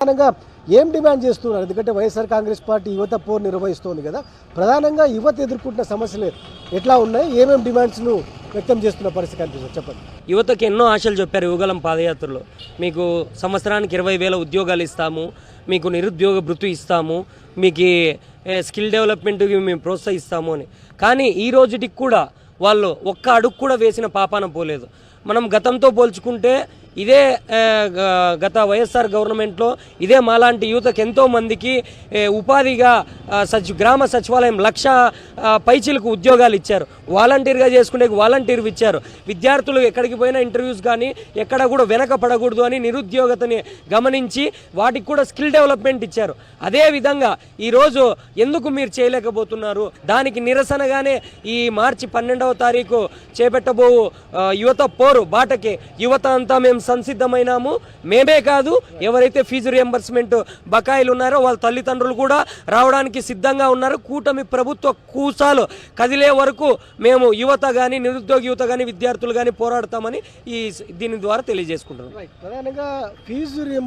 ప్రధానంగా ఏం డిమాండ్ చేస్తున్నారు? ఎందుకంటే వైఎస్ఆర్ కాంగ్రెస్ పార్టీ యువత పోరు నిర్వహిస్తోంది కదా. ప్రధానంగా యువత ఎదుర్కొంటున్న సమస్యలు ఎట్లా ఉన్నాయి? ఏమేమి డిమాండ్స్ను వ్యక్తం చేస్తున్న పరిస్థితి కనిపిస్తుంది? చెప్పండి. యువతకి ఎన్నో ఆశలు చెప్పారు యువగలం పాదయాత్రలో. మీకు సంవత్సరానికి ఇరవై వేల ఉద్యోగాలు ఇస్తాము మీకు నిరుద్యోగ భృతి ఇస్తాము మీకు స్కిల్ డెవలప్మెంట్కి మేము ప్రోత్సహిస్తాము అని. కానీ ఈ రోజుటికి కూడా వాళ్ళు ఒక్క అడుగు కూడా వేసిన పాపాన పోలేదు. మనం గతంతో పోల్చుకుంటే ఇదే గ- గత వైఎస్ఆర్ గవర్నమెంట్లో ఇదే మాలాంటి యువతకు ఎంతోమందికి ఉపాధిగా సచి గ్రామ సచివాలయం లక్ష పైచీలకు ఉద్యోగాలు ఇచ్చారు. వాలంటీర్గా చేసుకునే వాలంటీర్ ఇచ్చారు. విద్యార్థులు ఎక్కడికి పోయినా ఇంటర్వ్యూస్ కానీ ఎక్కడ కూడా వెనక పడకూడదు అని నిరుద్యోగతని గమనించి వాటికి కూడా స్కిల్ డెవలప్మెంట్ ఇచ్చారు. అదేవిధంగా ఈరోజు ఎందుకు మీరు చేయలేకపోతున్నారు? దానికి నిరసనగానే ఈ మార్చి పన్నెండవ తారీఖు చేపట్టబో యువత పోరు బాటకి. యువత అంతా మేము మేము సంసిద్ధమైనాము. మేమే కాదు ఎవరైతే ఫీజు రియంబర్స్మెంట్ బకాయిలు ఉన్నారో వాళ్ళ తల్లిదండ్రులు కూడా రావడానికి సిద్ధంగా ఉన్నారు. కూటమి ప్రభుత్వ కూసాలు కదిలే వరకు మేము యువత కానీ నిరుద్యోగ యువత కానీ విద్యార్థులు కానీ పోరాడతామని ఈ దీని ద్వారా తెలియజేసుకుంటున్నాం. ప్రధానంగా ఫీజు